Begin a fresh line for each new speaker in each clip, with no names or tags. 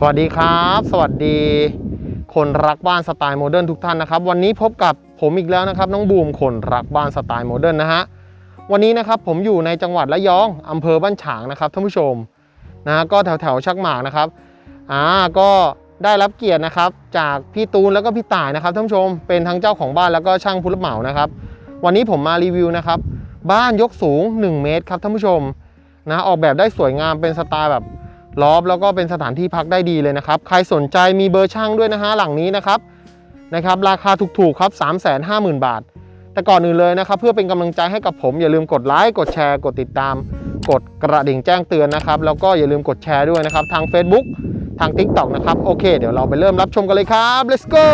สวัสดีครับ สวัสดี คนรักบ้านสไตล์โมเดิร์นทุกท่านนะครับ วันนี้พบกับผมอีกแล้วนะครับ น้องบูมคนรักบ้านสไตล์โมเดิร์นนะฮะวันนี้นะครับผมอยู่ในจังหวัดระยองอำเภอบ้านฉางนะครับท่านผู้ชมนะฮะก็แถวแถวๆชักหมากนะครับอ่าก็ได้รับเกียรตินะครับ จากพี่ตูนแล้วก็พี่ต่ายนะครับท่านผู้ชมเป็นทั้งเจ้าของบ้านแล้วก็ช่างผู้รับเหมานะครับ วันนี้ผมมารีวิวนะครับ บ้านยกสูง 1 เมตรครับท่านผู้ชมนะออกแบบได้สวยงามเป็นสไตล์แบบ ลอฟแล้วก็เป็นสถานที่พักได้ดีเลยนะครับ ใครสนใจมีเบอร์ช่างด้วยนะฮะหลังนี้นะครับนะครับราคาถูกๆครับ 350,000 บาท แต่ก่อนอื่นเลยนะครับ เพื่อเป็นกำลังใจให้กับผมอย่าลืมกดไลค์กดแชร์ กดติดตาม กดกระดิ่งแจ้งเตือนนะครับ แล้วก็อย่าลืมกดแชร์ด้วยนะครับ ทาง Facebook ทาง TikTok นะครับ โอเค เดี๋ยวเราไปเริ่มรับชมกันเลยครับ let's go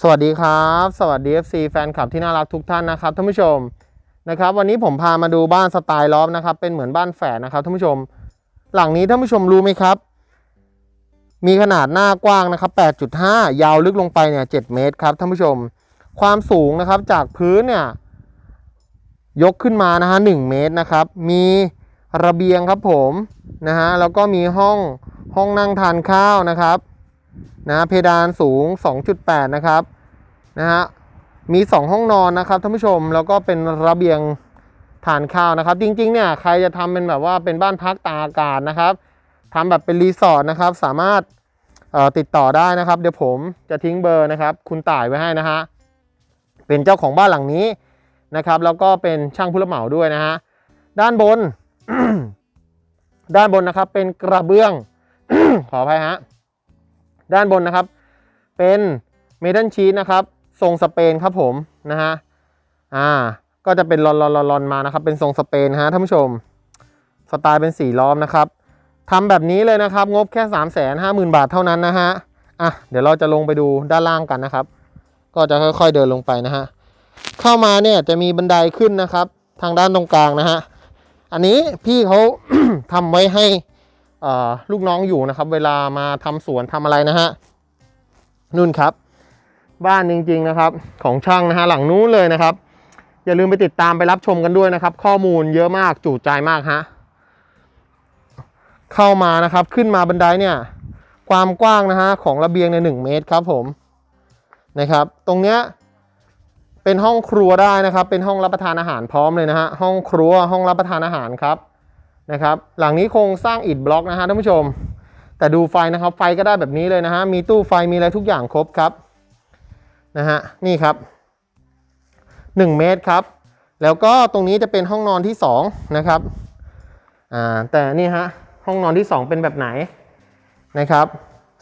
สวัสดีครับ สวัสดี FC แฟนคลับที่น่ารักทุกท่านนะครับท่านผู้ชม นะครับ วันนี้ผมพามาดูบ้านสไตล์ลอฟนะครับ เป็นเหมือนบ้านแฝดนะครับท่านผู้ชม หลังนี้ท่านผู้ชมรู้ไหมครับ มีขนาดหน้ากว้างนะครับ 8.5 ยาวลึกลงไปเนี่ย 7 เมตรครับท่านผู้ชม ความสูงนะครับจากพื้นเนี่ย ยกขึ้นมานะฮะ 1 เมตรนะครับ มีระเบียงครับผมนะฮะ แล้วก็มีห้องห้องนั่งทานข้าวนะครับนะเพดานสูง 2.8 นะครับนะฮะ มี 2 ห้องนอนนะครับท่านผู้ชมแล้วก็เป็นระเบียงทานข้าวนะครับ จริงๆเนี่ยใครจะทำเป็นแบบว่าเป็นบ้านพักตากอากาศนะครับทำแบบเป็นรีสอร์ทนะครับ สามารถติดต่อได้นะครับ เดี๋ยวผมจะทิ้งเบอร์นะครับ คุณต่ายไว้ให้นะฮะเป็นเจ้าของบ้านหลังนี้นะครับ แล้วก็เป็นช่างผู้รับเหมาด้วยนะฮะด้านบน ด้านบนนะครับเป็นกระเบื้อง ขออภัยฮะด้านบนนะครับ เป็นเมทัลชีตนะครับ ทรงสเปนครับผมนะฮะอ่าก็จะเป็นลอนลอนลอนลอนมานะครับ เป็นทรงสเปนฮะท่านผู้ชม สไตล์เป็นสีล้อมนะครับทำแบบนี้เลยนะครับ งบแค่ 3 5 0 0 0 0 บาทเท่านั้นนะฮะอะเดี๋ยวเราจะลงไปดูด้านล่างกันนะครับ ก็จะค่อยๆเดินลงไปนะฮะเข้ามาเนี่ยจะมีบันไดขึ้นนะครับ ทางด้านตรงกลางนะฮะอันนี้พี่เขาทำไว้ให้อ่อลูกน้องอยู่นะครับ เวลามาทำสวนทำอะไรนะฮะนู่นครับ บ้านจริงๆนะครับ ของช่างนะฮะหลังนู้นเลยนะครับ อย่าลืมไปติดตามไปรับชมกันด้วยนะครับ ข้อมูลเยอะมากจุใจมากฮะเข้ามานะครับขึ้นมาบันไดเนี่ย ความกว้างนะฮะของระเบียงในหนึ่งเมตรครับผมนะครับ ตรงเนี้ยเป็นห้องครัวได้นะครับ เป็นห้องรับประทานอาหารพร้อมเลยนะฮะห้องครัวห้องรับประทานอาหารครับนะครับ หลังนี้โครงสร้างอิฐบล็อกนะฮะท่านผู้ชม แต่ดูไฟนะครับ ไฟก็ได้แบบนี้เลยนะฮะมีตู้ไฟมีอะไรทุกอย่างครบครับ นะฮะนี่ครับ 1 เมตรครับ แล้วก็ตรงนี้จะเป็นห้องนอนที่ 2 นะครับอ่าแต่นี่ฮะห้องนอนที่ 2 เป็นแบบไหนนะครับ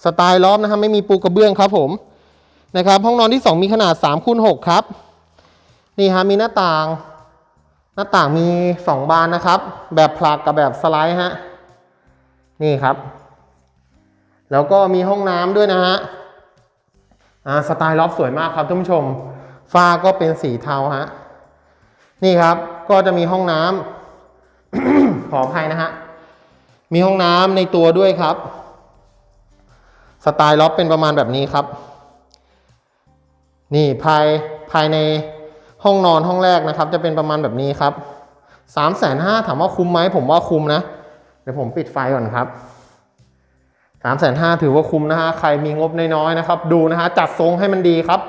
สไตล์ล้อมนะครับไม่มีปูกระเบื้องครับผมนะครับห้องนอนที่ 2 มีขนาด3คูณ6ครับนี่ฮะมีหน้าต่าง หน้าต่างมี 2 บานนะครับ แบบผลักกับแบบสไลด์ฮะนี่ครับ แล้วก็มีห้องน้ำด้วยนะฮะ อ่าสไตล์ล็อบสวยมากครับท่านผู้ชม ฝ้าก็เป็นสีเทาฮะนี่ครับก็จะมีห้องน้ำขออภัยนะฮะมีห้องน้ำในตัวด้วยครับ สไตล์ล็อบเป็นประมาณแบบนี้ครับ นี่ภายภายในห้องนอนห้องแรกนะครับ จะเป็นประมาณแบบนี้ครับสามแสนห้าถามว่าคุ้มไหมผมว่าคุ้มนะ เดี๋ยวผมปิดไฟก่อนครับ สามแสนห้าถือว่าคุ้มนะฮะใครมีงบน้อยๆนะครับ ดูนะฮะจัดทรงให้มันดีครับ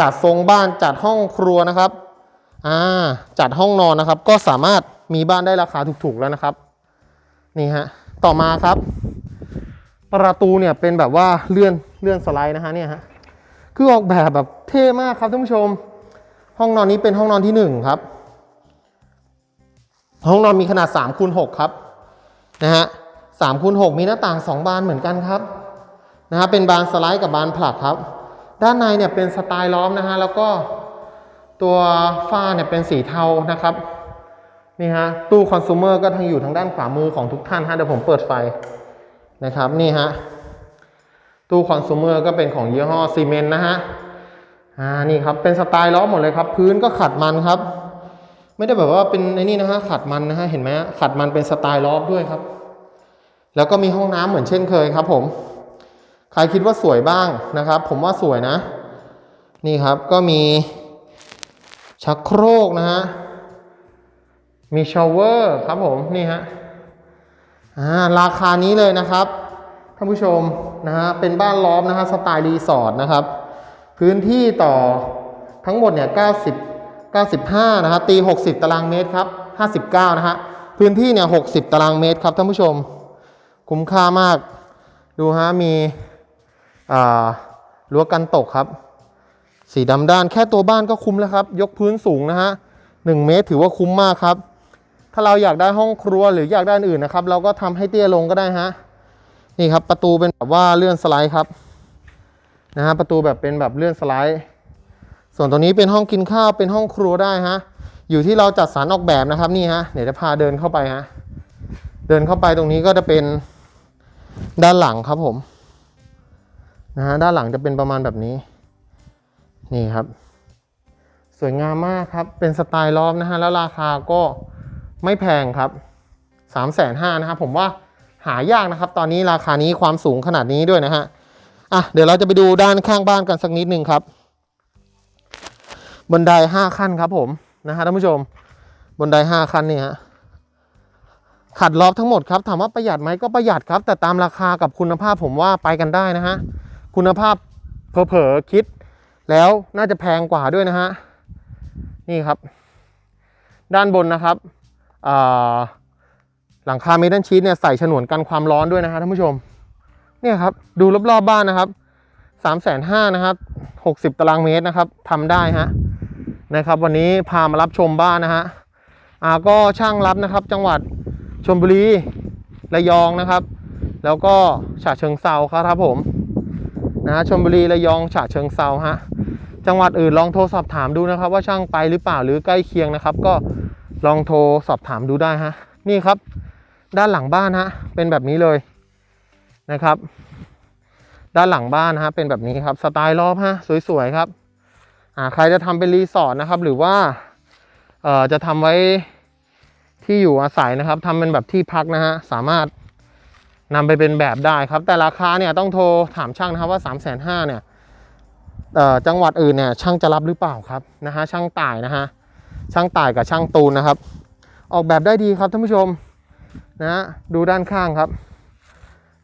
จัดทรงบ้านจัดห้องครัวนะครับอ่าจัดห้องนอนนะครับ ก็สามารถมีบ้านได้ราคาถูกๆแล้วนะครับนี่ฮะต่อมาครับ ประตูเนี่ยเป็นแบบว่าเลื่อนเลื่อนสไลด์นะฮะเนี่ยฮะคือออกแบบแบบเท่มากครับท่านผู้ชม ห้องนอนนี้เป็นห้องนอนที่หนึ่งครับห้องนอนมีขนาด3คูณ6ครับนะฮะ สามคูณหกมีหน้าต่างสองบานเหมือนกันครับนะฮะเป็นบานสไลด์กับบานผลักครับ ด้านในเนี่ยเป็นสไตล์ล้อมนะฮะแล้วก็ตัวฝ้าเนี่ยเป็นสีเทานะครับนี่ฮะตู้คอน sumer ก็ทางอยู่ทางด้านขวามือของทุกท่านฮะเดี๋ยวผมเปิดไฟนะครับนี่ฮะตู้คอน sumer ก็เป็นของยี่ห้อซีเมนต์นะฮะอ่านี่ครับเป็นสไตล์ล้อมหมดเลยครับ พื้นก็ขัดมันครับ ไม่ได้แบบว่าเป็นไอ้นี่นะฮะขัดมันนะฮะเห็นไหมขัดมันเป็นสไตล์ล้อมด้วยครับ แล้วก็มีห้องน้ำเหมือนเช่นเคยครับผม ใครคิดว่าสวยบ้างนะครับ ผมว่าสวยนะ นี่ครับก็มีชักโครกนะฮะ มีชาวเวอร์ครับผมนี่ฮะอ่าราคานี้เลยนะครับท่านผู้ชมนะฮะเป็นบ้านล้อมนะฮะสไตล์รีสอร์ทนะครับ พื้นที่ต่อทั้งหมดเนี่ย 90 95 นะฮะตี 60 ตารางเมตรครับ 59 นะฮะ พื้นที่เนี่ย 60 ตารางเมตรครับท่านผู้ชม คุ้มค่ามาก ดูฮะมีรั้วกันตกครับ สีดำด้านแค่ตัวบ้านก็คุ้มแล้วครับ ยกพื้นสูงนะฮะ1เมตรถือว่าคุ้มมากครับ ถ้าเราอยากได้ห้องครัวหรืออยากได้อนอื่นนะครับ เราก็ทำให้เตี้ยลงก็ได้ฮะนี่ครับประตูเป็นแบบว่าเลื่อนสไลด์ครับนะฮะประตูแบบเป็นแบบเลื่อนสไลด์ ส่วนตรงนี้เป็นห้องกินข้าวเป็นห้องครัวได้ฮะอยู่ที่เราจัดสรรออกแบบนะครับนี่ฮะเดี๋ยวจะพาเดินเข้าไปฮะเดินเข้าไปตรงนี้ก็จะเป็น ด้านหลังครับผมนะฮะด้านหลังจะเป็นประมาณแบบนี้ นี่ครับ สวยงามมากครับ เป็นสไตล์ล้อมนะฮะแล้วราคาก็ไม่แพงครับ3ามแสนห้านะครับผมว่าหายากนะครับ ตอนนี้ราคานี้ความสูงขนาดนี้ด้วยนะฮะอะเดี๋ยวเราจะไปดูด้านข้างบ้านกันสักนิดนึงครับบันไดห้าขั้นครับผมนะฮะท่านผู้ชมบันไดห้าขั้นนี่ฮะ ขัดรอบทั้งหมดครับถามว่าประหยัดไหมก็ประหยัดครับ แต่ตามราคากับคุณภาพผมว่าไปกันได้นะฮะคุณภาพเผลอๆคิด แล้วน่าจะแพงกว่าด้วยนะฮะนี่ครับ ด้านบนนะครับหลังคาเมทัลชีทเนี่ยใส่ฉนวนกันความร้อนด้วยนะฮะท่านผู้ชมเนี่ยครับดูรอบๆบบ้านนะครับสามแสนห้านะครับหกสิบตารางเมตรนะครับทำได้ฮะนะครับ วันนี้พามารับชมบ้านนะฮะอ่าก็ช่างรับนะครับ จังหวัด ชลบุรี ระยองนะครับ แล้วก็ฉะเชิงเซาครับผมนะฮะชลบุรีระยองฉะเชิงเซาฮะจังหวัดอื่นลองโทรสอบถามดูนะครับ ว่าช่างไปหรือเปล่าหรือใกล้เคียงนะครับ ก็ลองโทรสอบถามดูได้ฮะนี่ครับ ด้านหลังบ้านฮะเป็นแบบนี้เลยนะครับ ด้านหลังบ้านฮะเป็นแบบนี้ครับสไตล์รอบฮะสวยๆครับอ่าใครจะทำเป็นรีสอร์ทนะครับ หรือว่าเอ่อจะทำไว้ ที่อยู่อาศัยนะครับทำเป็นแบบที่พักนะฮะสามารถนำไปเป็นแบบได้ครับ แต่ราคาเนี่ยต้องโทรถามช่างนะครับว่า3ามแสนห้าเนี่ยจังหวัดอื่นเนี่ยช่างจะรับหรือเปล่าครับนะฮะช่างต่ายนะฮะช่างต่ายกับช่างตูนนะครับ ออกแบบได้ดีครับท่านผู้ชมนะฮะดูด้านข้างครับ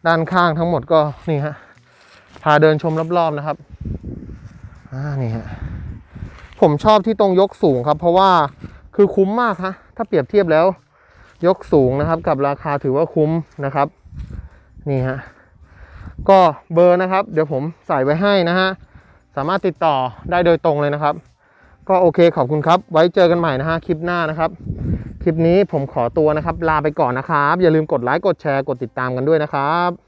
ด้านข้างทั้งหมดก็นี่ฮะพาเดินชมรอบๆนะครับอ่านี่ฮะผมชอบที่ตรงยกสูงครับ เพราะว่าคือคุ้มมากฮะ ถ้าเปรียบเทียบแล้ว ยกสูงนะครับ กับราคาถือว่าคุ้มนะครับ นี่ฮะก็เบอร์นะครับ เดี๋ยวผมใส่ไว้ให้นะฮะสามารถติดต่อได้โดยตรงเลยนะครับ ก็โอเคขอบคุณครับ ไว้เจอกันใหม่นะฮะคลิปหน้านะครับ คลิปนี้ผมขอตัวนะครับ ลาไปก่อนนะครับ อย่าลืมกดไลค์กดแชร์กดติดตามกันด้วยนะครับ